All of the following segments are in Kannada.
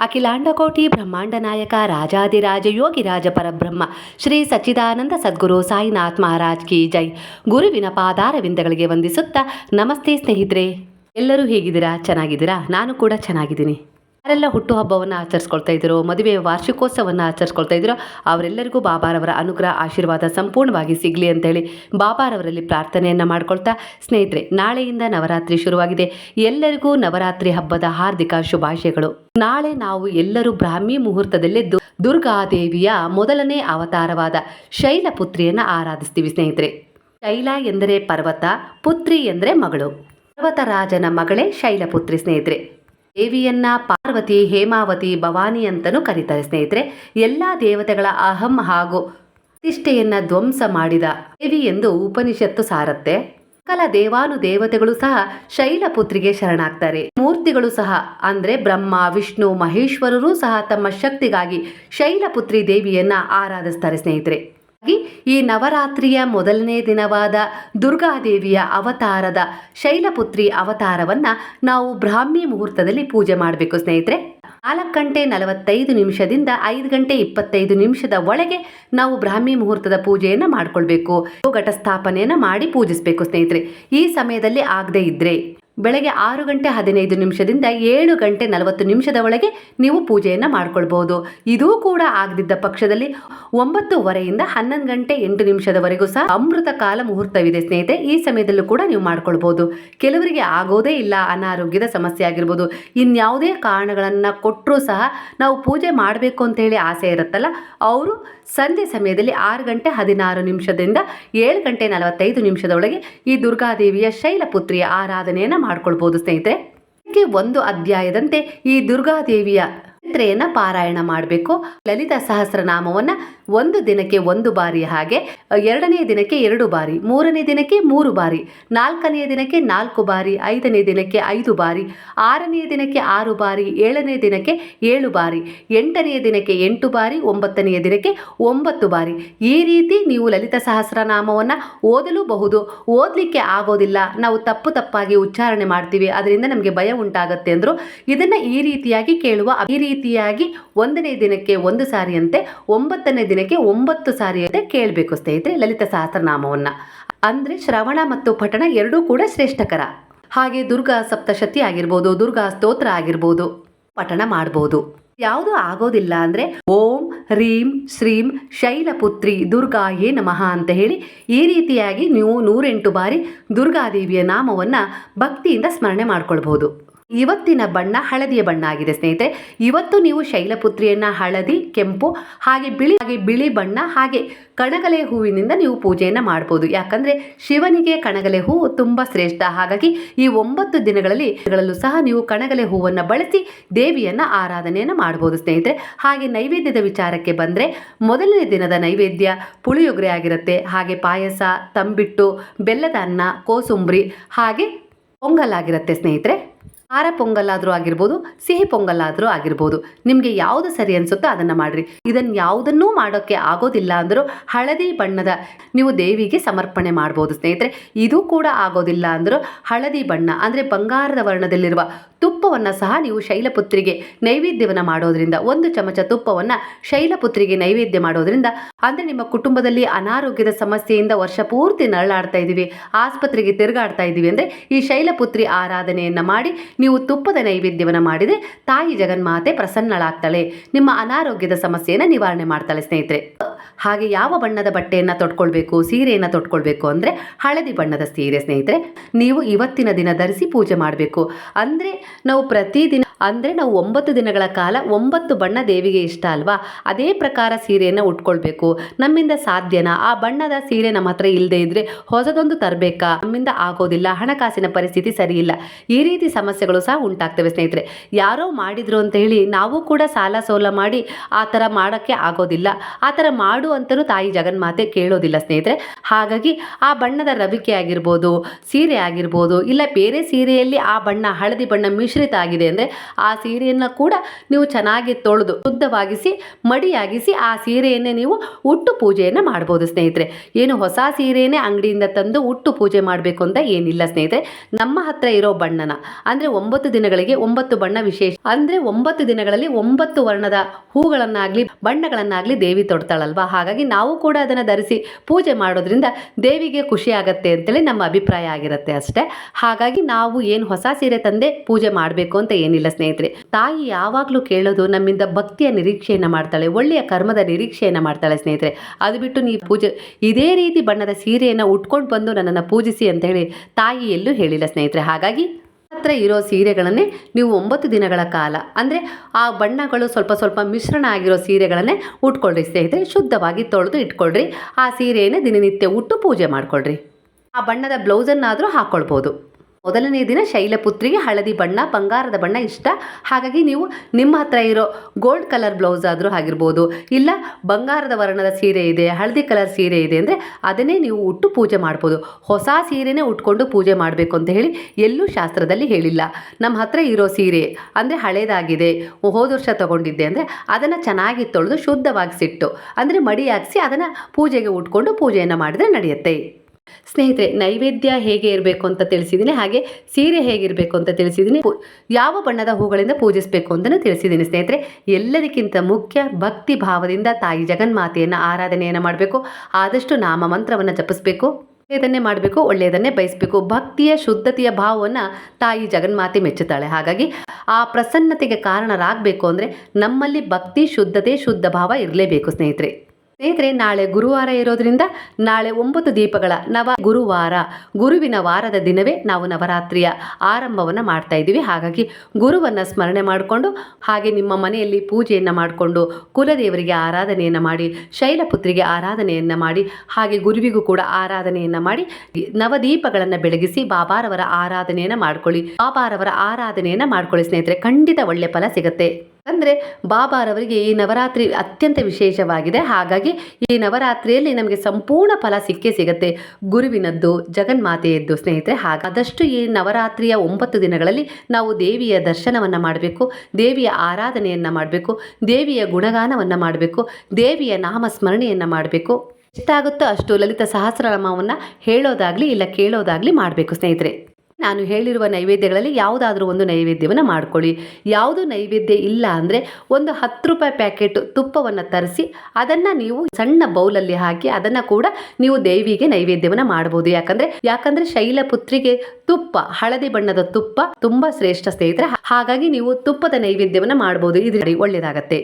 ಅಖಿಲಾಂಡಕೋಟಿ ಬ್ರಹ್ಮಾಂಡ ನಾಯಕ ರಾಜಾದಿರಾಜ ಯೋಗಿ ರಾಜ ಪರಬ್ರಹ್ಮ, ಶ್ರೀ ಸಚ್ಚಿದಾನಂದ ಸದ್ಗುರು ಸಾಯಿನಾಥ್ ಮಹಾರಾಜ್ ಕಿ ಜೈ. ಗುರುವಿನ ಪಾದಾರವಿಂದಗಳಿಗೆ ವಂದಿಸುತ್ತಾ ನಮಸ್ತೆ ಸ್ನೇಹಿತರೆ. ಎಲ್ಲರೂ ಹೇಗಿದ್ದೀರಾ? ಚೆನ್ನಾಗಿದ್ದೀರಾ? ನಾನು ಕೂಡ ಚೆನ್ನಾಗಿದ್ದೀನಿ. ಯಾರೆಲ್ಲ ಹುಟ್ಟುಹಬ್ಬವನ್ನು ಆಚರಿಸ್ಕೊಳ್ತಾ ಇದ್ದೀರೋ, ಮದುವೆ ವಾರ್ಷಿಕೋತ್ಸವವನ್ನು ಆಚರಿಸ್ಕೊಳ್ತಾ ಇದ್ದೀರೋ, ಅವರೆಲ್ಲರಿಗೂ ಬಾಬಾರವರ ಅನುಗ್ರಹ, ಆಶೀರ್ವಾದ ಸಂಪೂರ್ಣವಾಗಿ ಸಿಗಲಿ ಅಂತೇಳಿ ಬಾಬಾರವರಲ್ಲಿ ಪ್ರಾರ್ಥನೆಯನ್ನು ಮಾಡ್ಕೊಳ್ತಾ, ಸ್ನೇಹಿತರೆ, ನಾಳೆಯಿಂದ ನವರಾತ್ರಿ ಶುರುವಾಗಿದೆ. ಎಲ್ಲರಿಗೂ ನವರಾತ್ರಿ ಹಬ್ಬದ ಹಾರ್ದಿಕ ಶುಭಾಶಯಗಳು. ನಾಳೆ ನಾವು ಎಲ್ಲರೂ ಬ್ರಾಹ್ಮಿ ಮುಹೂರ್ತದಲ್ಲಿ ದುರ್ಗಾದೇವಿಯ ಮೊದಲನೇ ಅವತಾರವಾದ ಶೈಲಪುತ್ರಿಯನ್ನು ಆರಾಧಿಸ್ತೀವಿ ಸ್ನೇಹಿತರೆ. ಶೈಲ ಎಂದರೆ ಪರ್ವತ, ಪುತ್ರಿ ಎಂದರೆ ಮಗಳು. ಪರ್ವತರಾಜನ ಮಗಳೇ ಶೈಲಪುತ್ರಿ ಸ್ನೇಹಿತರೆ. ದೇವಿಯನ್ನ ಪಾರ್ವತಿ, ಹೇಮಾವತಿ, ಭವಾನಿ ಅಂತಲೂ ಕರೀತಾರೆ ಸ್ನೇಹಿತರೆ. ಎಲ್ಲ ದೇವತೆಗಳ ಅಹಂ ಹಾಗೂ ಪ್ರತಿಷ್ಠೆಯನ್ನ ಧ್ವಂಸ ಮಾಡಿದ ದೇವಿ ಎಂದು ಉಪನಿಷತ್ತು ಸಾರತ್ತೆ. ಸಕಲ ದೇವಾನು ದೇವತೆಗಳು ಸಹ ಶೈಲಪುತ್ರಿಗೆ ಶರಣಾಗ್ತಾರೆ. ಮೂರ್ತಿಗಳು ಸಹ ಅಂದ್ರೆ ಬ್ರಹ್ಮ, ವಿಷ್ಣು, ಮಹೇಶ್ವರರು ಸಹ ತಮ್ಮ ಶಕ್ತಿಗಾಗಿ ಶೈಲಪುತ್ರಿ ದೇವಿಯನ್ನ ಆರಾಧಿಸ್ತಾರೆ ಸ್ನೇಹಿತರೆ. ಈ ನವರಾತ್ರಿಯ ಮೊದಲನೇ ದಿನವಾದ ದುರ್ಗಾದೇವಿಯ ಅವತಾರದ ಶೈಲಪುತ್ರಿ ಅವತಾರವನ್ನ ನಾವು ಬ್ರಾಹ್ಮಿ ಮುಹೂರ್ತದಲ್ಲಿ ಪೂಜೆ ಮಾಡಬೇಕು ಸ್ನೇಹಿತರೆ. ನಾಲ್ಕು ಗಂಟೆ ನಲವತ್ತೈದು ನಿಮಿಷದಿಂದ ಐದು ಗಂಟೆ ಇಪ್ಪತ್ತೈದು ನಿಮಿಷದ ಒಳಗೆ ನಾವು ಬ್ರಾಹ್ಮಿ ಮುಹೂರ್ತದ ಪೂಜೆಯನ್ನು ಮಾಡ್ಕೊಳ್ಬೇಕು. ಘಟಸ್ಥಾಪನೆಯನ್ನು ಮಾಡಿ ಪೂಜಿಸಬೇಕು ಸ್ನೇಹಿತರೆ. ಈ ಸಮಯದಲ್ಲಿ ಆಗದೇ ಇದ್ರೆ ಬೆಳಗ್ಗೆ ಆರು ಗಂಟೆ ಹದಿನೈದು ನಿಮಿಷದಿಂದ ಏಳು ಗಂಟೆ ನಲವತ್ತು ನಿಮಿಷದ ಒಳಗೆ ನೀವು ಪೂಜೆಯನ್ನು ಮಾಡ್ಕೊಳ್ಬೋದು. ಇದೂ ಕೂಡ ಆಗದಿದ್ದ ಪಕ್ಷದಲ್ಲಿ ಒಂಬತ್ತುವರೆಯಿಂದ ಹನ್ನೊಂದು ಗಂಟೆ ಎಂಟು ನಿಮಿಷದವರೆಗೂ ಸಹ ಅಮೃತ ಕಾಲ ಮುಹೂರ್ತವಿದೆ ಸ್ನೇಹಿತೆ ಈ ಸಮಯದಲ್ಲೂ ಕೂಡ ನೀವು ಮಾಡ್ಕೊಳ್ಬೋದು. ಕೆಲವರಿಗೆ ಆಗೋದೇ ಇಲ್ಲ, ಅನಾರೋಗ್ಯದ ಸಮಸ್ಯೆ ಆಗಿರ್ಬೋದು. ಇನ್ಯಾವುದೇ ಕಾರಣಗಳನ್ನು ಕೊಟ್ಟರೂ ಸಹ ನಾವು ಪೂಜೆ ಮಾಡಬೇಕು ಅಂತ ಹೇಳಿ ಆಸೆ ಇರುತ್ತಲ್ಲ, ಅವರು ಸಂಜೆ ಸಮಯದಲ್ಲಿ ಆರು ಗಂಟೆ ಹದಿನಾರು ನಿಮಿಷದಿಂದ ಏಳು ಗಂಟೆ ನಲವತ್ತೈದು ನಿಮಿಷದೊಳಗೆ ಈ ದುರ್ಗಾದೇವಿಯ ಶೈಲಪುತ್ರಿಯ ಆರಾಧನೆಯನ್ನು ಮಾಡ್ಕೊಳ್ಬೋದು ಸ್ನೇಹಿತರೆ. ಒಂದು ಅಧ್ಯಾಯದಂತೆ ಈ ದುರ್ಗಾದೇವಿಯ ಚರಿತ್ರೆಯನ್ನ ಪಾರಾಯಣ ಮಾಡಬೇಕು. ಲಲಿತ ಸಹಸ್ರನಾಮವನ್ನ ಒಂದು ದಿನಕ್ಕೆ ಒಂದು ಬಾರಿ ಹಾಗೆ, ಎರಡನೇ ದಿನಕ್ಕೆ ಎರಡು ಬಾರಿ, ಮೂರನೇ ದಿನಕ್ಕೆ ಮೂರು ಬಾರಿ ನಾಲ್ಕನೆಯ ದಿನಕ್ಕೆ ನಾಲ್ಕು ಬಾರಿ, ಐದನೇ ದಿನಕ್ಕೆ ಐದು ಬಾರಿ ಆರನೆಯ ದಿನಕ್ಕೆ ಆರು ಬಾರಿ, ಏಳನೇ ದಿನಕ್ಕೆ ಏಳು ಬಾರಿ ಎಂಟನೆಯ ದಿನಕ್ಕೆ ಎಂಟು ಬಾರಿ ಒಂಬತ್ತನೆಯ ದಿನಕ್ಕೆ ಒಂಬತ್ತು ಬಾರಿ. ಈ ರೀತಿ ನೀವು ಲಲಿತ ಸಹಸ್ರನಾಮವನ್ನು ಓದಲೂಬಹುದು. ಓದಲಿಕ್ಕೆ ಆಗೋದಿಲ್ಲ. ನಾವು ತಪ್ಪು ತಪ್ಪಾಗಿ ಉಚ್ಚಾರಣೆ ಮಾಡ್ತೀವಿ. ಅದರಿಂದ ನಮಗೆ ಭಯ ಉಂಟಾಗುತ್ತೆ ಅಂದರು. ಇದನ್ನು ಈ ರೀತಿಯಾಗಿ ಕೇಳುವ ಈ ರೀತಿಯಾಗಿ ಒಂದನೇ ದಿನಕ್ಕೆ ಒಂದು ಸಾರಿಯಂತೆ, ಒಂಬತ್ತನೇ ದಿನಕ್ಕೆ ಒಂಬತ್ತು ಸಾರಿಯಂತೆ ಕೇಳಬೇಕು ಸ್ನೇಹಿತರೆ ಲಲಿತ ಸಹಸ್ರನಾಮವನ್ನು. ಅಂದರೆ ಶ್ರವಣ ಮತ್ತು ಪಠಣ ಎರಡೂ ಕೂಡ ಶ್ರೇಷ್ಠಕರ. ಹಾಗೆ ದುರ್ಗಾ ಸಪ್ತಶತಿ ಆಗಿರ್ಬೋದು, ದುರ್ಗಾ ಸ್ತೋತ್ರ ಆಗಿರ್ಬೋದು, ಪಠಣ ಮಾಡ್ಬೋದು. ಯಾವುದು ಆಗೋದಿಲ್ಲ ಅಂದರೆ ಓಂ ಹ್ರೀಂ ಶ್ರೀಂ, ಶೈಲಪುತ್ರಿ ದುರ್ಗಾಯೇ ನಮಃ ಅಂತ ಹೇಳಿ ಈ ರೀತಿಯಾಗಿ ನೀವು ನೂರೆಂಟು ಬಾರಿ ದುರ್ಗಾದೇವಿಯ ನಾಮವನ್ನು ಭಕ್ತಿಯಿಂದ ಸ್ಮರಣೆ ಮಾಡ್ಕೊಳ್ಬಹುದು ಇವತ್ತಿನ ಬಣ್ಣ ಹಳದಿಯ ಬಣ್ಣ ಆಗಿದೆ ಸ್ನೇಹಿತರೆ. ಇವತ್ತು ನೀವು ಶೈಲಪುತ್ರಿಯನ್ನ ಹಳದಿ, ಕೆಂಪು, ಹಾಗೆ ಬಿಳಿ ಹಾಗೆ ಬಿಳಿ ಬಣ್ಣ, ಹಾಗೆ ಕಣಗಲೆ ಹೂವಿನಿಂದ ನೀವು ಪೂಜೆಯನ್ನು ಮಾಡ್ಬೋದು. ಯಾಕಂದ್ರೆ ಶಿವನಿಗೆ ಕಣಗಲೆ ಹೂವು ತುಂಬಾ ಶ್ರೇಷ್ಠ. ಹಾಗಾಗಿ ಈ ಒಂಬತ್ತು ದಿನಗಳಲ್ಲಿ ಗಳಲ್ಲೂ ಸಹ ನೀವು ಕಣಗಲೆ ಹೂವನ್ನು ಬಳಸಿ ದೇವಿಯನ್ನ ಆರಾಧನೆಯನ್ನು ಮಾಡ್ಬೋದು ಸ್ನೇಹಿತರೆ. ಹಾಗೆ ನೈವೇದ್ಯದ ವಿಚಾರಕ್ಕೆ ಬಂದ್ರೆ ಮೊದಲನೇ ದಿನದ ನೈವೇದ್ಯ ಪುಳಿಯೊಗರೆ ಆಗಿರುತ್ತೆ. ಹಾಗೆ ಪಾಯಸ, ತಂಬಿಟ್ಟು, ಬೆಲ್ಲದ ಅನ್ನ, ಕೋಸುಂಬ್ರಿ, ಹಾಗೆ ಪೊಂಗಲ್ ಆಗಿರುತ್ತೆ ಸ್ನೇಹಿತರೆ. ಖಾರ ಪೊಂಗಲ್ಲಾದರೂ ಆಗಿರ್ಬೋದು, ಸಿಹಿ ಪೊಂಗಲ್ಲಾದರೂ ಆಗಿರ್ಬೋದು. ನಿಮಗೆ ಯಾವುದು ಸರಿ ಅನಿಸುತ್ತೋ ಅದನ್ನು ಮಾಡಿರಿ. ಇದನ್ನು ಯಾವುದನ್ನೂ ಮಾಡೋಕ್ಕೆ ಆಗೋದಿಲ್ಲ ಅಂದರೂ ಹಳದಿ ಬಣ್ಣದ ನೀವು ದೇವಿಗೆ ಸಮರ್ಪಣೆ ಮಾಡ್ಬೋದು ಸ್ನೇಹಿತರೆ. ಇದು ಕೂಡ ಆಗೋದಿಲ್ಲ ಅಂದರೂ ಹಳದಿ ಬಣ್ಣ, ಅಂದರೆ ಬಂಗಾರದ ವರ್ಣದಲ್ಲಿರುವ ತುಪ್ಪವನ್ನು ಸಹ ನೀವು ಶೈಲಪುತ್ರಿಗೆ ನೈವೇದ್ಯವನ್ನು ಮಾಡೋದ್ರಿಂದ, ಒಂದು ಚಮಚ ತುಪ್ಪವನ್ನು ಶೈಲಪುತ್ರಿಗೆ ನೈವೇದ್ಯ ಮಾಡೋದ್ರಿಂದ, ಅಂದರೆ ನಿಮ್ಮ ಕುಟುಂಬದಲ್ಲಿ ಅನಾರೋಗ್ಯದ ಸಮಸ್ಯೆಯಿಂದ ವರ್ಷ ಪೂರ್ತಿ ನರಳಾಡ್ತಾ ಇದ್ದೀವಿ, ಆಸ್ಪತ್ರೆಗೆ ತಿರುಗಾಡ್ತಾ ಇದ್ದೀವಿ, ಅಂದರೆ ಈ ಶೈಲಪುತ್ರಿ ಆರಾಧನೆಯನ್ನು ಮಾಡಿ ನೀವು ತುಪ್ಪದ ನೈವೇದ್ಯವನ್ನು ಮಾಡಿದರೆ ತಾಯಿ ಜಗನ್ಮಾತೆ ಪ್ರಸನ್ನಳಾಗ್ತಾಳೆ. ನಿಮ್ಮ ಅನಾರೋಗ್ಯದ ಸಮಸ್ಯೆಯನ್ನು ನಿವಾರಣೆ ಮಾಡ್ತಾಳೆ ಸ್ನೇಹಿತರೆ. ಹಾಗೆ ಯಾವ ಬಣ್ಣದ ಬಟ್ಟೆಯನ್ನು ತೊಟ್ಕೊಳ್ಬೇಕು, ಸೀರೆಯನ್ನು ತೊಟ್ಕೊಳ್ಬೇಕು ಅಂದರೆ ಹಳದಿ ಬಣ್ಣದ ಸೀರೆ ಸ್ನೇಹಿತರೆ. ನೀವು ಇವತ್ತಿನ ದಿನ ಧರಿಸಿ ಪೂಜೆ ಮಾಡಬೇಕು. ಅಂದರೆ ನಾವು ಪ್ರತಿದಿನ ಅಂದರೆ ನಾವು ಒಂಬತ್ತು ದಿನಗಳ ಕಾಲ ಒಂಬತ್ತು ಬಣ್ಣ ದೇವಿಗೆ ಇಷ್ಟ ಅಲ್ವಾ? ಅದೇ ಪ್ರಕಾರ ಸೀರೆಯನ್ನು ಉಟ್ಕೊಳ್ಬೇಕು. ನಮ್ಮಿಂದ ಸಾಧ್ಯನಾ? ಆ ಬಣ್ಣದ ಸೀರೆ ನಮ್ಮ ಹತ್ರ ಇಲ್ಲದೆ ಇದ್ರೆ ಹೊಸದೊಂದು ತರಬೇಕಾ? ನಮ್ಮಿಂದ ಆಗೋದಿಲ್ಲ, ಹಣಕಾಸಿನ ಪರಿಸ್ಥಿತಿ ಸರಿಯಿಲ್ಲ. ಈ ರೀತಿ ಸಮಸ್ಯೆಗಳು ಸಹ ಉಂಟಾಗ್ತವೆ ಸ್ನೇಹಿತರೆ. ಯಾರೋ ಮಾಡಿದ್ರು ಅಂತ ಹೇಳಿ ನಾವು ಕೂಡ ಸಾಲ ಸೋಲ ಮಾಡಿ ಆ ಥರ ಮಾಡೋಕ್ಕೆ ಆಗೋದಿಲ್ಲ. ಆ ಥರ ಮಾಡು ಅಂತಲೂ ತಾಯಿ ಜಗನ್ಮಾತೆ ಕೇಳೋದಿಲ್ಲ ಸ್ನೇಹಿತರೆ. ಹಾಗಾಗಿ ಆ ಬಣ್ಣದ ರವಿಕೆ ಆಗಿರ್ಬೋದು, ಸೀರೆ ಆಗಿರ್ಬೋದು, ಇಲ್ಲ ಬೇರೆ ಸೀರೆಯಲ್ಲಿ ಆ ಬಣ್ಣ ಹಳದಿ ಬಣ್ಣ ಮಿಶ್ರಿತ ಆಗಿದೆ ಅಂದರೆ ಆ ಸೀರೆಯನ್ನು ಕೂಡ ನೀವು ಚೆನ್ನಾಗಿ ತೊಳೆದು ಶುದ್ಧವಾಗಿಸಿ, ಮಡಿಯಾಗಿಸಿ ಆ ಸೀರೆಯನ್ನೇ ನೀವು ಉಟ್ಟು ಪೂಜೆಯನ್ನು ಮಾಡ್ಬೋದು ಸ್ನೇಹಿತರೆ. ಏನು ಹೊಸ ಸೀರೆಯೇ ಅಂಗಡಿಯಿಂದ ತಂದು ಉಟ್ಟು ಪೂಜೆ ಮಾಡಬೇಕು ಅಂತ ಏನಿಲ್ಲ ಸ್ನೇಹಿತರೆ. ನಮ್ಮ ಹತ್ರ ಇರೋ ಬಣ್ಣನ, ಅಂದರೆ ಒಂಬತ್ತು ದಿನಗಳಿಗೆ ಒಂಬತ್ತು ಬಣ್ಣ ವಿಶೇಷ, ಅಂದರೆ ಒಂಬತ್ತು ದಿನಗಳಲ್ಲಿ ಒಂಬತ್ತು ವರ್ಣದ ಹೂಗಳನ್ನಾಗಲಿ, ಬಣ್ಣಗಳನ್ನಾಗಲಿ ದೇವಿ ತೊಡ್ತಾಳಲ್ವಾ? ಹಾಗಾಗಿ ನಾವು ಕೂಡ ಅದನ್ನು ಧರಿಸಿ ಪೂಜೆ ಮಾಡೋದ್ರಿಂದ ದೇವಿಗೆ ಖುಷಿ ಆಗತ್ತೆ ಅಂತೇಳಿ ನಮ್ಮ ಅಭಿಪ್ರಾಯ ಆಗಿರುತ್ತೆ ಅಷ್ಟೇ. ಹಾಗಾಗಿ ನಾವು ಏನು ಹೊಸ ಸೀರೆ ತಂದೆ ಪೂಜೆ ಮಾಡಬೇಕು ಅಂತ ಏನಿಲ್ಲ ಸ್ನೇಹಿತರೆ, ತಾಯಿ ಯಾವಾಗಲೂ ಕೇಳೋದು ನಮ್ಮಿಂದ ಭಕ್ತಿಯ ನಿರೀಕ್ಷೆಯನ್ನು ಮಾಡ್ತಾಳೆ, ಒಳ್ಳೆಯ ಕರ್ಮದ ನಿರೀಕ್ಷೆಯನ್ನು ಮಾಡ್ತಾಳೆ ಸ್ನೇಹಿತರೆ. ಅದು ಬಿಟ್ಟು ನೀವು ಪೂಜೆ, ಇದೇ ರೀತಿ ಬಣ್ಣದ ಸೀರೆಯನ್ನು ಉಟ್ಕೊಂಡು ಬಂದು ನನ್ನನ್ನು ಪೂಜಿಸಿ ಅಂತ ಹೇಳಿ ತಾಯಿ ಎಲ್ಲೂ ಹೇಳಿಲ್ಲ ಸ್ನೇಹಿತರೆ. ಹಾಗಾಗಿ ಹತ್ರ ಇರೋ ಸೀರೆಗಳನ್ನೇ ನೀವು ಒಂಬತ್ತು ದಿನಗಳ ಕಾಲ, ಅಂದರೆ ಆ ಬಣ್ಣಗಳು ಸ್ವಲ್ಪ ಸ್ವಲ್ಪ ಮಿಶ್ರಣ ಆಗಿರೋ ಸೀರೆಗಳನ್ನೇ ಉಟ್ಕೊಳ್ರಿ ಸ್ನೇಹಿತರೆ. ಶುದ್ಧವಾಗಿ ತೊಳೆದು ಇಟ್ಕೊಳ್ರಿ. ಆ ಸೀರೆಯನ್ನೇ ದಿನನಿತ್ಯ ಉಟ್ಟು ಪೂಜೆ ಮಾಡ್ಕೊಳ್ರಿ. ಆ ಬಣ್ಣದ ಬ್ಲೌಸನ್ನಾದರೂ ಹಾಕ್ಕೊಳ್ಬೋದು ಮೊದಲನೇ ದಿನ ಶೈಲಪುತ್ರಿಗೆ ಹಳದಿ ಬಣ್ಣ, ಬಂಗಾರದ ಬಣ್ಣ ಇಷ್ಟ. ಹಾಗಾಗಿ ನೀವು ನಿಮ್ಮ ಹತ್ರ ಇರೋ ಗೋಲ್ಡ್ ಕಲರ್ ಬ್ಲೌಸ್ ಆದರೂ ಆಗಿರ್ಬೋದು. ಇಲ್ಲ, ಬಂಗಾರದ ವರ್ಣದ ಸೀರೆ ಇದೆ, ಹಳದಿ ಕಲರ್ ಸೀರೆ ಇದೆ ಅಂದರೆ ಅದನ್ನೇ ನೀವು ಉಟ್ಟು ಪೂಜೆ ಮಾಡ್ಬೋದು. ಹೊಸ ಸೀರೆನೇ ಉಟ್ಕೊಂಡು ಪೂಜೆ ಮಾಡಬೇಕು ಅಂತ ಹೇಳಿ ಎಲ್ಲೂ ಶಾಸ್ತ್ರದಲ್ಲಿ ಹೇಳಿಲ್ಲ. ನಮ್ಮ ಹತ್ರ ಇರೋ ಸೀರೆ ಅಂದರೆ ಹಳೇದಾಗಿದೆ, ಹೋದ ವರ್ಷ ತಗೊಂಡಿದ್ದೆ ಅಂದರೆ ಅದನ್ನು ಚೆನ್ನಾಗಿ ತೊಳೆದು ಶುದ್ಧವಾಗಿಸಿಟ್ಟು ಅಂದರೆ ಮಡಿ ಹಾಕಿಸಿ ಅದನ್ನು ಪೂಜೆಗೆ ಉಟ್ಕೊಂಡು ಪೂಜೆಯನ್ನು ಮಾಡಿದರೆ ನಡೆಯುತ್ತೆ. ಸ್ನೇಹಿತರೆ, ನೈವೇದ್ಯ ಹೇಗೆ ಇರಬೇಕು ಅಂತ ತಿಳಿಸಿದ್ದೀನಿ. ಹಾಗೆ ಸೀರೆ ಹೇಗಿರಬೇಕು ಅಂತ ತಿಳಿಸಿದ್ದೀನಿ. ಯಾವ ಬಣ್ಣದ ಹೂಗಳಿಂದ ಪೂಜಿಸಬೇಕು ಅಂತಲೂ ತಿಳಿಸಿದ್ದೀನಿ ಸ್ನೇಹಿತರೆ. ಎಲ್ಲದಕ್ಕಿಂತ ಮುಖ್ಯ ಭಕ್ತಿ ಭಾವದಿಂದ ತಾಯಿ ಜಗನ್ಮಾತೆಯನ್ನು ಆರಾಧನೆಯನ್ನು ಮಾಡಬೇಕು. ಆದಷ್ಟು ನಾಮ ಮಂತ್ರವನ್ನು ಜಪಿಸಬೇಕು. ಒಳ್ಳೆಯದನ್ನೇ ಮಾಡಬೇಕು, ಒಳ್ಳೆಯದನ್ನೇ ಬಯಸಬೇಕು. ಭಕ್ತಿಯ, ಶುದ್ಧತೆಯ ಭಾವವನ್ನು ತಾಯಿ ಜಗನ್ಮಾತೆ ಮೆಚ್ಚುತ್ತಾಳೆ. ಹಾಗಾಗಿ ಆ ಪ್ರಸನ್ನತೆಗೆ ಕಾರಣರಾಗಬೇಕು ಅಂದರೆ ನಮ್ಮಲ್ಲಿ ಭಕ್ತಿ, ಶುದ್ಧತೆ, ಶುದ್ಧ ಭಾವ ಇರಲೇಬೇಕು ಸ್ನೇಹಿತರೆ. ಸ್ನೇಹಿತರೆ, ನಾಳೆ ಗುರುವಾರ ಇರೋದ್ರಿಂದ ನಾಳೆ ಒಂಬತ್ತು ದೀಪಗಳ ನವ ಗುರುವಾರ, ಗುರುವಿನ ವಾರದ ದಿನವೇ ನಾವು ನವರಾತ್ರಿಯ ಆರಂಭವನ್ನು ಮಾಡ್ತಾ ಇದ್ದೀವಿ. ಹಾಗಾಗಿ ಗುರುವನ್ನು ಸ್ಮರಣೆ ಮಾಡಿಕೊಂಡು, ಹಾಗೆ ನಿಮ್ಮ ಮನೆಯಲ್ಲಿ ಪೂಜೆಯನ್ನು ಮಾಡಿಕೊಂಡು, ಕುಲದೇವರಿಗೆ ಆರಾಧನೆಯನ್ನು ಮಾಡಿ, ಶೈಲಪುತ್ರಿಗೆ ಆರಾಧನೆಯನ್ನು ಮಾಡಿ, ಹಾಗೆ ಗುರುವಿಗೂ ಕೂಡ ಆರಾಧನೆಯನ್ನು ಮಾಡಿ ನವದೀಪಗಳನ್ನು ಬೆಳಗಿಸಿ ಬಾಬಾರವರ ಆರಾಧನೆಯನ್ನು ಮಾಡ್ಕೊಳ್ಳಿ. ಬಾಬಾರವರ ಆರಾಧನೆಯನ್ನು ಮಾಡ್ಕೊಳ್ಳಿ ಸ್ನೇಹಿತರೆ, ಖಂಡಿತ ಒಳ್ಳೆ ಫಲ ಸಿಗುತ್ತೆ. ಅಂದರೆ ಬಾಬಾರವರಿಗೆ ಈ ನವರಾತ್ರಿ ಅತ್ಯಂತ ವಿಶೇಷವಾಗಿದೆ. ಹಾಗಾಗಿ ಈ ನವರಾತ್ರಿಯಲ್ಲಿ ನಮಗೆ ಸಂಪೂರ್ಣ ಫಲ ಸಿಕ್ಕೇ ಸಿಗುತ್ತೆ. ಗುರುವಿನದ್ದು, ಜಗನ್ಮಾತೆಯದ್ದು ಸ್ನೇಹಿತರೆ, ಹಾಗಾದಷ್ಟು ಈ ನವರಾತ್ರಿಯ ಒಂಬತ್ತು ದಿನಗಳಲ್ಲಿ ನಾವು ದೇವಿಯ ದರ್ಶನವನ್ನು ಮಾಡಬೇಕು, ದೇವಿಯ ಆರಾಧನೆಯನ್ನು ಮಾಡಬೇಕು, ದೇವಿಯ ಗುಣಗಾನವನ್ನು ಮಾಡಬೇಕು, ದೇವಿಯ ನಾಮಸ್ಮರಣೆಯನ್ನು ಮಾಡಬೇಕು. ಎಷ್ಟಾಗುತ್ತೋ ಅಷ್ಟು ಲಲಿತ ಸಹಸ್ರನಾಮವನ್ನು ಹೇಳೋದಾಗಲಿ ಇಲ್ಲ ಕೇಳೋದಾಗಲಿ ಮಾಡಬೇಕು ಸ್ನೇಹಿತರೆ. ನಾನು ಹೇಳಿರುವ ನೈವೇದ್ಯಗಳಲ್ಲಿ ಯಾವುದಾದ್ರೂ ಒಂದು ನೈವೇದ್ಯವನ್ನು ಮಾಡ್ಕೊಳ್ಳಿ. ಯಾವುದು ನೈವೇದ್ಯ ಇಲ್ಲ ಅಂದರೆ ಒಂದು ಹತ್ತು ರೂಪಾಯಿ ಪ್ಯಾಕೆಟ್ ತುಪ್ಪವನ್ನು ತರಿಸಿ, ಅದನ್ನು ನೀವು ಸಣ್ಣ ಬೌಲಲ್ಲಿ ಹಾಕಿ ಅದನ್ನು ಕೂಡ ನೀವು ದೇವಿಗೆ ನೈವೇದ್ಯವನ್ನು ಮಾಡ್ಬೋದು. ಯಾಕಂದರೆ ಯಾಕಂದರೆ ಶೈಲಪುತ್ರಿಗೆ ತುಪ್ಪ, ಹಳದಿ ಬಣ್ಣದ ತುಪ್ಪ ತುಂಬ ಶ್ರೇಷ್ಠ ಸ್ನೇಹಿತರೆ. ಹಾಗಾಗಿ ನೀವು ತುಪ್ಪದ ನೈವೇದ್ಯವನ್ನು ಮಾಡ್ಬೋದು. ಇದರಲ್ಲಿ ಒಳ್ಳೆಯದಾಗತ್ತೆ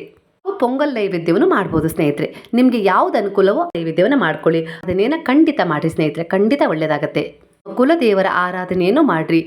ಪೊಂಗಲ್ ನೈವೇದ್ಯವನ್ನು ಮಾಡ್ಬೋದು ಸ್ನೇಹಿತರೆ. ನಿಮಗೆ ಯಾವ್ದು ಅನುಕೂಲವೋ ನೈವೇದ್ಯವನ್ನು ಮಾಡ್ಕೊಳ್ಳಿ. ಅದನ್ನೇನ ಖಂಡಿತ ಮಾಡಿ ಸ್ನೇಹಿತರೆ. ಖಂಡಿತ ಒಳ್ಳೆಯದಾಗತ್ತೆ ಕುಲದೇವರ ಆರಾಧನೆಯನ್ನು ಮಾಡ್ರಿ.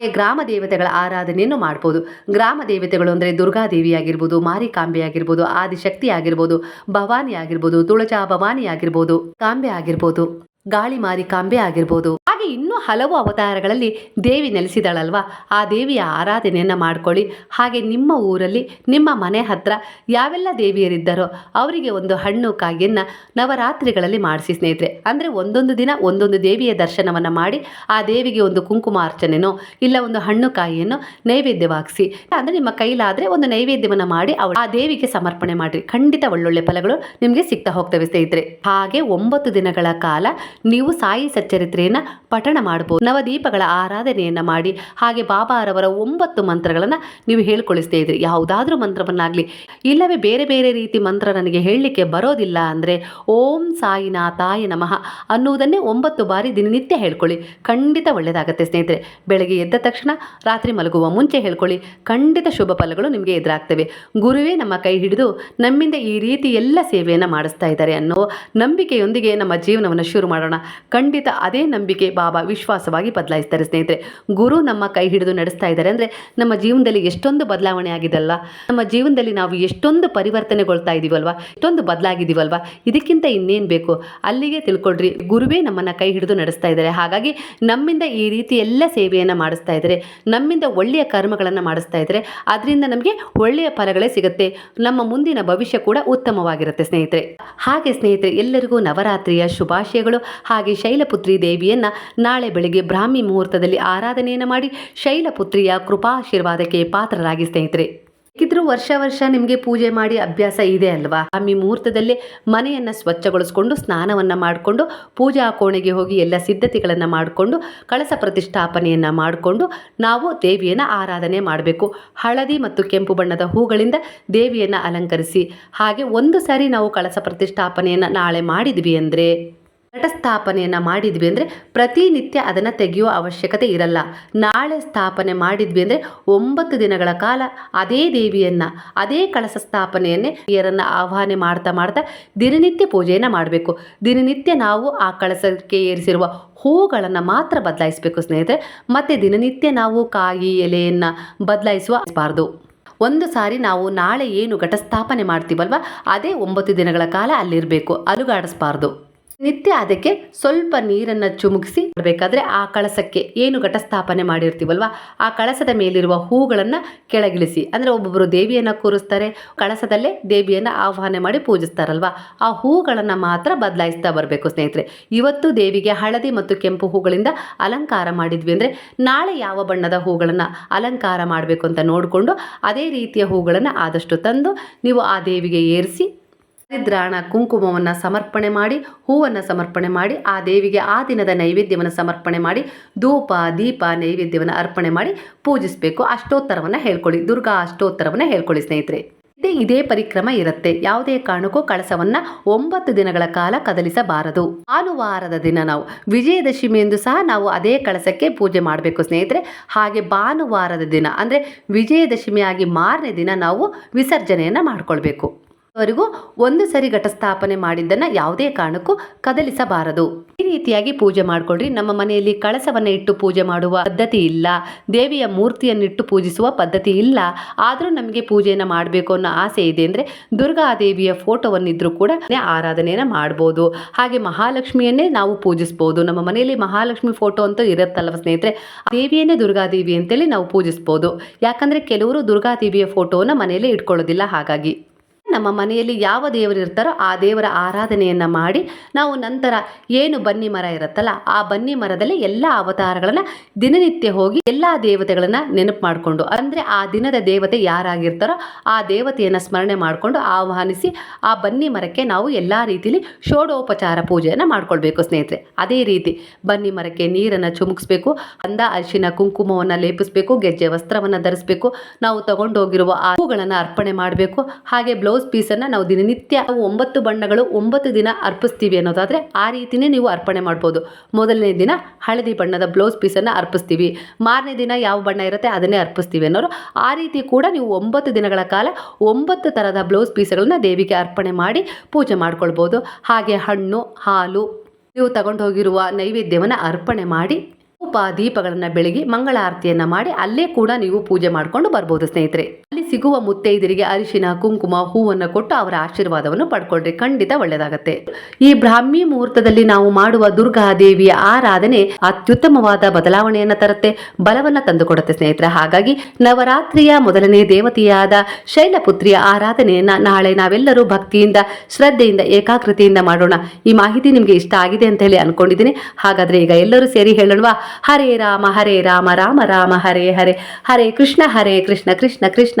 ಗ್ರಾಮ ದೇವತೆಗಳ ಆರಾಧನೆಯನ್ನು ಮಾಡ್ಬೋದು. ಗ್ರಾಮ ದೇವತೆಗಳು ಅಂದರೆ ದುರ್ಗಾದೇವಿ ಆಗಿರ್ಬೋದು ಮಾರಿಕಾಂಬೆ ಆಗಿರ್ಬೋದು ಆದಿಶಕ್ತಿ ಆಗಿರ್ಬೋದು ಭವಾನಿ ಆಗಿರ್ಬೋದು ತುಳಜಾ ಭವಾನಿ ಆಗಿರ್ಬೋದು ಕಾಂಬೆ ಆಗಿರ್ಬೋದು. ಗಾಳಿ ಮಾರಿ ಕಾಂಬೆ ಆಗಿರ್ಬೋದು. ಹಾಗೆ ಇನ್ನೂ ಹಲವು ಅವತಾರಗಳಲ್ಲಿ ದೇವಿ ನೆಲೆಸಿದಾಳಲ್ವಾ? ಆ ದೇವಿಯ ಆರಾಧನೆಯನ್ನು ಮಾಡ್ಕೊಳ್ಳಿ. ಹಾಗೆ ನಿಮ್ಮ ಊರಲ್ಲಿ, ನಿಮ್ಮ ಮನೆ ಹತ್ರ ಯಾವೆಲ್ಲ ದೇವಿಯರಿದ್ದಾರೋ ಅವರಿಗೆ ಒಂದು ಹಣ್ಣು ಕಾಯಿಯನ್ನು ನವರಾತ್ರಿಗಳಲ್ಲಿ ಮಾಡಿಸಿ ಸ್ನೇಹಿತರೆ. ಅಂದರೆ ಒಂದೊಂದು ದಿನ ಒಂದೊಂದು ದೇವಿಯ ದರ್ಶನವನ್ನು ಮಾಡಿ ಆ ದೇವಿಗೆ ಒಂದು ಕುಂಕುಮಾರ್ಚನೆನೋ ಇಲ್ಲ ಒಂದು ಹಣ್ಣು, ಕಾಯಿಯನ್ನು ನೈವೇದ್ಯವಾಗಿಸಿ. ಅಂದರೆ ನಿಮ್ಮ ಕೈಲಾದರೆ ಒಂದು ನೈವೇದ್ಯವನ್ನು ಮಾಡಿ ಅವಳು ಆ ದೇವಿಗೆ ಸಮರ್ಪಣೆ ಮಾಡಿರಿ. ಖಂಡಿತ ಒಳ್ಳೊಳ್ಳೆ ಫಲಗಳು ನಿಮಗೆ ಸಿಗ್ತಾ ಹೋಗ್ತವೆ ಸ್ನೇಹಿತರೆ. ಹಾಗೆ ಒಂಬತ್ತು ದಿನಗಳ ಕಾಲ ನೀವು ಸಾಯಿ ಸಚ್ಚರಿತ್ರೆಯನ್ನು ಪಠಣ ಮಾಡಬಹುದು. ನವದೀಪಗಳ ಆರಾಧನೆಯನ್ನು ಮಾಡಿ, ಹಾಗೆ ಬಾಬಾರವರ ಒಂಬತ್ತು ಮಂತ್ರಗಳನ್ನು ನೀವು ಹೇಳ್ಕೊಳಿಸ್ತಾ ಇದ್ರಿ. ಯಾವುದಾದ್ರೂ ಮಂತ್ರವನ್ನಾಗಲಿ, ಇಲ್ಲವೇ ಬೇರೆ ಬೇರೆ ರೀತಿ ಮಂತ್ರ ನನಗೆ ಹೇಳಲಿಕ್ಕೆ ಬರೋದಿಲ್ಲ ಅಂದರೆ, ಓಂ ಸಾಯಿನಾಥಾಯ ನಮಃ ಅನ್ನುವುದನ್ನೇ ಒಂಬತ್ತು ಬಾರಿ ದಿನನಿತ್ಯ ಹೇಳ್ಕೊಳ್ಳಿ. ಖಂಡಿತ ಒಳ್ಳೆಯದಾಗುತ್ತೆ ಸ್ನೇಹಿತರೆ. ಬೆಳಗ್ಗೆ ಎದ್ದ ತಕ್ಷಣ ರಾತ್ರಿ ಮಲಗುವ ಮುಂಚೆ ಹೇಳ್ಕೊಳ್ಳಿ. ಖಂಡಿತ ಶುಭ ಫಲಗಳು ನಿಮಗೆ ಎದುರಾಗ್ತವೆ. ಗುರುವೇ ನಮ್ಮ ಕೈ ಹಿಡಿದು ನಮ್ಮಿಂದ ಈ ರೀತಿ ಎಲ್ಲ ಸೇವೆಯನ್ನು ಮಾಡಿಸ್ತಾ ಇದ್ದಾರೆ ಅನ್ನೋ ನಂಬಿಕೆಯೊಂದಿಗೆ ನಮ್ಮ ಜೀವನವನ್ನು ಶುರು ಮಾಡೋಣ. ಖಂಡಿತ ಅದೇ ನಂಬಿಕೆ ಬಾಬಾ ವಿಶ್ವಾಸವಾಗಿ ಬದಲಾಯಿಸ್ತಾರೆ ಸ್ನೇಹಿತರೆ. ಗುರು ನಮ್ಮ ಕೈ ಹಿಡಿದು ನಡೆಸ್ತಾ ಇದ್ದಾರೆ ಅಂದರೆ ನಮ್ಮ ಜೀವನದಲ್ಲಿ ಎಷ್ಟೊಂದು ಬದಲಾವಣೆ ಆಗಿದೆಲ್ಲ ನಮ್ಮ ಜೀವನದಲ್ಲಿ ನಾವು ಎಷ್ಟೊಂದು ಪರಿವರ್ತನೆಗೊಳ್ತಾ ಇದೀವಲ್ವಾ? ಎಷ್ಟೊಂದು ಬದಲಾಗಿದ್ದೀವಲ್ವಾ ಇದಕ್ಕಿಂತ ಇನ್ನೇನು ಬೇಕು? ಅಲ್ಲಿಗೆ ತಿಳ್ಕೊಳ್ರಿ. ಗುರುವೇ ನಮ್ಮನ್ನು ಕೈ ಹಿಡಿದು ನಡೆಸ್ತಾ ಇದ್ದಾರೆ. ಹಾಗಾಗಿ ನಮ್ಮಿಂದ ಈ ರೀತಿ ಎಲ್ಲ ಸೇವೆಯನ್ನು ಮಾಡಿಸ್ತಾ ಇದ್ದಾರೆ. ನಮ್ಮಿಂದ ಒಳ್ಳೆಯ ಕರ್ಮಗಳನ್ನು ಮಾಡಿಸ್ತಾ ಇದ್ದಾರೆ. ಅದರಿಂದ ನಮಗೆ ಒಳ್ಳೆಯ ಫಲಗಳೇ ಸಿಗುತ್ತೆ. ನಮ್ಮ ಮುಂದಿನ ಭವಿಷ್ಯ ಕೂಡ ಉತ್ತಮವಾಗಿರುತ್ತೆ ಸ್ನೇಹಿತರೆ. ಹಾಗೆ ಸ್ನೇಹಿತರೆ, ಎಲ್ಲರಿಗೂ ನವರಾತ್ರಿಯ ಶುಭಾಶಯಗಳು. ಹಾಗೆ ಶೈಲಪುತ್ರಿ ದೇವಿಯನ್ನು ನಾಳೆ ಬೆಳಗ್ಗೆ ಬ್ರಾಹ್ಮಿ ಮುಹೂರ್ತದಲ್ಲಿ ಆರಾಧನೆಯನ್ನು ಮಾಡಿ ಶೈಲಪುತ್ರಿಯ ಕೃಪಾಶೀರ್ವಾದಕ್ಕೆ ಪಾತ್ರರಾಗಿ ಸ್ನೇಹಿತರೆ. ಇದ್ರೂ ವರ್ಷ ವರ್ಷ ನಿಮಗೆ ಪೂಜೆ ಮಾಡಿ ಅಭ್ಯಾಸ ಇದೆ ಅಲ್ವಾ? ಅಮ್ಮಿ ಮುಹೂರ್ತದಲ್ಲೇ ಮನೆಯನ್ನು ಸ್ವಚ್ಛಗೊಳಿಸ್ಕೊಂಡು ಸ್ನಾನವನ್ನು ಮಾಡಿಕೊಂಡು ಪೂಜಾ ಕೋಣೆಗೆ ಹೋಗಿ ಎಲ್ಲ ಸಿದ್ಧತೆಗಳನ್ನು ಮಾಡಿಕೊಂಡು ಕಳಸ ಪ್ರತಿಷ್ಠಾಪನೆಯನ್ನು ಮಾಡಿಕೊಂಡು ನಾವು ದೇವಿಯನ್ನು ಆರಾಧನೆ ಮಾಡಬೇಕು. ಹಳದಿ ಮತ್ತು ಕೆಂಪು ಬಣ್ಣದ ಹೂಗಳಿಂದ ದೇವಿಯನ್ನು ಅಲಂಕರಿಸಿ ಹಾಗೆ ಒಂದು ಸಾರಿ ನಾವು ಕಳಸ ಪ್ರತಿಷ್ಠಾಪನೆಯನ್ನು ನಾಳೆ ಮಾಡಿದ್ವಿ ಅಂದರೆ ಘಟಸ್ಥಾಪನೆಯನ್ನು ಮಾಡಿದ್ವಿ ಅಂದರೆ ಪ್ರತಿನಿತ್ಯ ಅದನ್ನು ತೆಗೆಯುವ ಅವಶ್ಯಕತೆ ಇರಲ್ಲ. ನಾಳೆ ಸ್ಥಾಪನೆ ಮಾಡಿದ್ವಿ ಅಂದರೆ ಒಂಬತ್ತು ದಿನಗಳ ಕಾಲ ಅದೇ ದೇವಿಯನ್ನು, ಅದೇ ಕಳಸ ಸ್ಥಾಪನೆಯನ್ನೇ ಹಿರಿಯರನ್ನು ಆಹ್ವಾನ ಮಾಡ್ತಾ ಮಾಡ್ತಾ ದಿನನಿತ್ಯ ಪೂಜೆಯನ್ನು ಮಾಡಬೇಕು. ದಿನನಿತ್ಯ ನಾವು ಆ ಕಳಸಕ್ಕೆ ಏರಿಸಿರುವ ಹೂಗಳನ್ನು ಮಾತ್ರ ಬದಲಾಯಿಸಬೇಕು ಸ್ನೇಹಿತರೆ. ಮತ್ತು ದಿನನಿತ್ಯ ನಾವು ಕಾಯಿ ಎಲೆಯನ್ನು ಬದಲಾಯಿಸುವಬಾರ್ದು ಒಂದು ಸಾರಿ ನಾವು ನಾಳೆ ಏನು ಘಟಸ್ಥಾಪನೆ ಮಾಡ್ತೀವಲ್ವ, ಅದೇ ಒಂಬತ್ತು ದಿನಗಳ ಕಾಲ ಅಲ್ಲಿರಬೇಕು. ಅಲುಗಾಡಿಸ್ಬಾರ್ದು. ನಿತ್ಯ ಅದಕ್ಕೆ ಸ್ವಲ್ಪ ನೀರನ್ನು ಚುಮುಕಿಸಿ ಮಾಡಬೇಕಾದ್ರೆ ಆ ಕಳಸಕ್ಕೆ ಏನು ಘಟಸ್ಥಾಪನೆ ಮಾಡಿರ್ತೀವಲ್ವ? ಆ ಕಳಸದ ಮೇಲಿರುವ ಹೂಗಳನ್ನು ಕೆಳಗಿಳಿಸಿ. ಅಂದರೆ ಒಬ್ಬೊಬ್ಬರು ದೇವಿಯನ್ನು ಕೂರಿಸ್ತಾರೆ, ಕಳಸದಲ್ಲೇ ದೇವಿಯನ್ನು ಆಹ್ವಾನ ಮಾಡಿ ಪೂಜಿಸ್ತಾರಲ್ವ? ಆ ಹೂಗಳನ್ನು ಮಾತ್ರ ಬದಲಾಯಿಸ್ತಾ ಬರಬೇಕು ಸ್ನೇಹಿತರೆ. ಇವತ್ತು ದೇವಿಗೆ ಹಳದಿ ಮತ್ತು ಕೆಂಪು ಹೂಗಳಿಂದ ಅಲಂಕಾರ ಮಾಡಿದ್ವಿ ಅಂದರೆ ನಾಳೆ ಯಾವ ಬಣ್ಣದ ಹೂಗಳನ್ನು ಅಲಂಕಾರ ಮಾಡಬೇಕು ಅಂತ ನೋಡಿಕೊಂಡು ಅದೇ ರೀತಿಯ ಹೂಗಳನ್ನು ಆದಷ್ಟು ತಂದು ನೀವು ಆ ದೇವಿಗೆ ಏರಿಸಿ ಹರಿದ್ರಾಣ ಕುಂಕುಮವನ್ನು ಸಮರ್ಪಣೆ ಮಾಡಿ, ಹೂವನ್ನು ಸಮರ್ಪಣೆ ಮಾಡಿ, ಆ ದೇವಿಗೆ ಆ ದಿನದ ನೈವೇದ್ಯವನ್ನು ಸಮರ್ಪಣೆ ಮಾಡಿ, ಧೂಪ, ದೀಪ, ನೈವೇದ್ಯವನ್ನು ಅರ್ಪಣೆ ಮಾಡಿ ಪೂಜಿಸಬೇಕು. ಅಷ್ಟೋತ್ತರವನ್ನು ಹೇಳ್ಕೊಳ್ಳಿ. ದುರ್ಗಾ ಅಷ್ಟೋತ್ತರವನ್ನು ಹೇಳ್ಕೊಳ್ಳಿ ಸ್ನೇಹಿತರೆ. ಇದೇ ಇದೇ ಪರಿಕ್ರಮ ಇರುತ್ತೆ. ಯಾವುದೇ ಕಾರಣಕ್ಕೂ ಕಳಸವನ್ನ ಒಂಬತ್ತು ದಿನಗಳ ಕಾಲ ಕದಲಿಸಬಾರದು. ಭಾನುವಾರದ ದಿನ ನಾವು, ವಿಜಯದಶಮಿ ಎಂದು ಸಹ ನಾವು ಅದೇ ಕಳಸಕ್ಕೆ ಪೂಜೆ ಮಾಡಬೇಕು ಸ್ನೇಹಿತರೆ. ಹಾಗೆ ಭಾನುವಾರದ ದಿನ, ಅಂದರೆ ವಿಜಯದಶಮಿಯಾಗಿ ಮಾರನೇ ದಿನ ನಾವು ವಿಸರ್ಜನೆಯನ್ನು ಮಾಡ್ಕೊಳ್ಬೇಕು. ವರೆಗೂ ಒಂದು ಸರಿ ಘಟಸ್ಥಾಪನೆ ಮಾಡಿದ್ದನ್ನು ಯಾವುದೇ ಕಾರಣಕ್ಕೂ ಕದಲಿಸಬಾರದು. ಈ ರೀತಿಯಾಗಿ ಪೂಜೆ ಮಾಡಿಕೊಳ್ಳ್ರಿ ನಮ್ಮ ಮನೆಯಲ್ಲಿ ಕಳಸವನ್ನು ಇಟ್ಟು ಪೂಜೆ ಮಾಡುವ ಪದ್ಧತಿ ಇಲ್ಲ. ದೇವಿಯ ಮೂರ್ತಿಯನ್ನಿಟ್ಟು ಪೂಜಿಸುವ ಪದ್ಧತಿ ಇಲ್ಲ. ಆದರೂ ನಮಗೆ ಪೂಜೆಯನ್ನು ಮಾಡಬೇಕು ಅನ್ನೋ ಆಸೆ ಇದೆ ಅಂದರೆ ದುರ್ಗಾದೇವಿಯ ಫೋಟೋವನ್ನಿದ್ರೂ ಕೂಡ ಆರಾಧನೆಯನ್ನು ಮಾಡ್ಬೋದು. ಹಾಗೆ ಮಹಾಲಕ್ಷ್ಮಿಯನ್ನೇ ನಾವು ಪೂಜಿಸ್ಬೋದು. ನಮ್ಮ ಮನೆಯಲ್ಲಿ ಮಹಾಲಕ್ಷ್ಮಿ ಫೋಟೋ ಅಂತೂ ಇರುತ್ತಲ್ವ ಸ್ನೇಹಿತರೆ? ದೇವಿಯನ್ನೇ ದುರ್ಗಾದೇವಿ ಅಂತೇಳಿ ನಾವು ಪೂಜಿಸ್ಬೋದು. ಯಾಕಂದರೆ ಕೆಲವರು ದುರ್ಗಾದೇವಿಯ ಫೋಟೋವನ್ನು ಮನೆಯಲ್ಲೇ ಇಟ್ಕೊಳ್ಳೋದಿಲ್ಲ ಹಾಗಾಗಿ. ನಮ್ಮ ಮನೆಯಲ್ಲಿ ಯಾವ ದೇವರು ಇರ್ತಾರೋ ಆ ದೇವರ ಆರಾಧನೆಯನ್ನು ಮಾಡಿ ನಾವು ನಂತರ ಏನು ಬನ್ನಿ ಮರ ಇರುತ್ತಲ್ಲ ಆ ಬನ್ನಿ ಮರದಲ್ಲಿ ಎಲ್ಲ ಅವತಾರಗಳನ್ನು ದಿನನಿತ್ಯ ಹೋಗಿ ಎಲ್ಲ ದೇವತೆಗಳನ್ನು ನೆನಪು ಮಾಡಿಕೊಂಡು, ಅಂದರೆ ಆ ದಿನದ ದೇವತೆ ಯಾರಾಗಿರ್ತಾರೋ ಆ ದೇವತೆಯನ್ನು ಸ್ಮರಣೆ ಮಾಡಿಕೊಂಡು ಆಹ್ವಾನಿಸಿ ಆ ಬನ್ನಿ ಮರಕ್ಕೆ ನಾವು ಎಲ್ಲ ರೀತಿಯಲ್ಲಿ ಷೋಡೋಪಚಾರ ಪೂಜೆಯನ್ನು ಮಾಡ್ಕೊಳ್ಬೇಕು ಸ್ನೇಹಿತರೆ. ಅದೇ ರೀತಿ ಬನ್ನಿ ಮರಕ್ಕೆ ನೀರನ್ನು ಚುಮುಕಿಸ್ಬೇಕು, ಅಂದ ಅರಿಶಿನ ಕುಂಕುಮವನ್ನು ಲೇಪಿಸಬೇಕು, ಗೆಜ್ಜೆ ವಸ್ತ್ರವನ್ನು ಧರಿಸಬೇಕು, ನಾವು ತಗೊಂಡೋಗಿರುವ ಆ ಹೂಗಳನ್ನು ಅರ್ಪಣೆ ಮಾಡಬೇಕು, ಹಾಗೆ ಬ್ಲೌಸ್ ಪೀಸನ್ನು ನಾವು ದಿನನಿತ್ಯ ಒಂಬತ್ತು ಬಣ್ಣಗಳು ಒಂಬತ್ತು ದಿನ ಅರ್ಪಿಸ್ತೀವಿ ಅನ್ನೋದಾದರೆ ಆ ರೀತಿಯೇ ನೀವು ಅರ್ಪಣೆ ಮಾಡ್ಬೋದು. ಮೊದಲನೇ ದಿನ ಹಳದಿ ಬಣ್ಣದ ಬ್ಲೌಸ್ ಪೀಸನ್ನು ಅರ್ಪಿಸ್ತೀವಿ. ಮಾರನೇ ದಿನ ಯಾವ ಬಣ್ಣ ಇರುತ್ತೆ ಅದನ್ನೇ ಅರ್ಪಿಸ್ತೀವಿ ಅನ್ನೋರು. ಆ ರೀತಿ ಕೂಡ ನೀವು ಒಂಬತ್ತು ದಿನಗಳ ಕಾಲ ಒಂಬತ್ತು ಥರದ ಬ್ಲೌಸ್ ಪೀಸ್ಗಳನ್ನ ದೇವಿಗೆ ಅರ್ಪಣೆ ಮಾಡಿ ಪೂಜೆ ಮಾಡ್ಕೊಳ್ಬೋದು. ಹಾಗೆ ಹಣ್ಣು, ಹಾಲು, ನೀವು ತಗೊಂಡು ಹೋಗಿರುವ ನೈವೇದ್ಯವನ್ನು ಅರ್ಪಣೆ ಮಾಡಿ ಉಪ ದೀಪಗಳನ್ನು ಬೆಳಗಿ ಮಂಗಳಾರತಿಯನ್ನು ಮಾಡಿ ಅಲ್ಲೇ ಕೂಡ ನೀವು ಪೂಜೆ ಮಾಡಿಕೊಂಡು ಬರ್ಬೋದು ಸ್ನೇಹಿತರೆ. ಸಿಗುವ ಮುತ್ತೈದರಿಗೆ ಅರಿಶಿನ, ಕುಂಕುಮ, ಹೂವನ್ನು ಕೊಟ್ಟು ಅವರ ಆಶೀರ್ವಾದವನ್ನು ಪಡ್ಕೊಳ್ರಿ ಖಂಡಿತ ಒಳ್ಳೆಯದಾಗತ್ತೆ. ಈ ಬ್ರಾಹ್ಮಿ ಮುಹೂರ್ತದಲ್ಲಿ ನಾವು ಮಾಡುವ ದುರ್ಗಾ ದೇವಿಯ ಆರಾಧನೆ ಅತ್ಯುತ್ತಮವಾದ ಬದಲಾವಣೆಯನ್ನು ತರುತ್ತೆ, ಬಲವನ್ನು ತಂದುಕೊಡುತ್ತೆ ಸ್ನೇಹಿತರೆ. ಹಾಗಾಗಿ ನವರಾತ್ರಿಯ ಮೊದಲನೇ ದೇವತೆಯಾದ ಶೈಲಪುತ್ರಿಯ ಆರಾಧನೆಯನ್ನ ನಾಳೆ ನಾವೆಲ್ಲರೂ ಭಕ್ತಿಯಿಂದ, ಶ್ರದ್ಧೆಯಿಂದ, ಏಕಾಗ್ರತೆಯಿಂದ ಮಾಡೋಣ. ಈ ಮಾಹಿತಿ ನಿಮಗೆ ಇಷ್ಟ ಆಗಿದೆ ಅಂತ ಹೇಳಿ ಅನ್ಕೊಂಡಿದ್ದೀನಿ. ಹಾಗಾದ್ರೆ ಈಗ ಎಲ್ಲರೂ ಸೇರಿ ಹೇಳೋಣವಾ? ಹರೇ ರಾಮ ಹರೇ ರಾಮ ರಾಮ ರಾಮ, ಹರೇ ಹರೇ. ಹರೇ ಕೃಷ್ಣ ಹರೇ ಕೃಷ್ಣ ಕೃಷ್ಣ ಕೃಷ್ಣ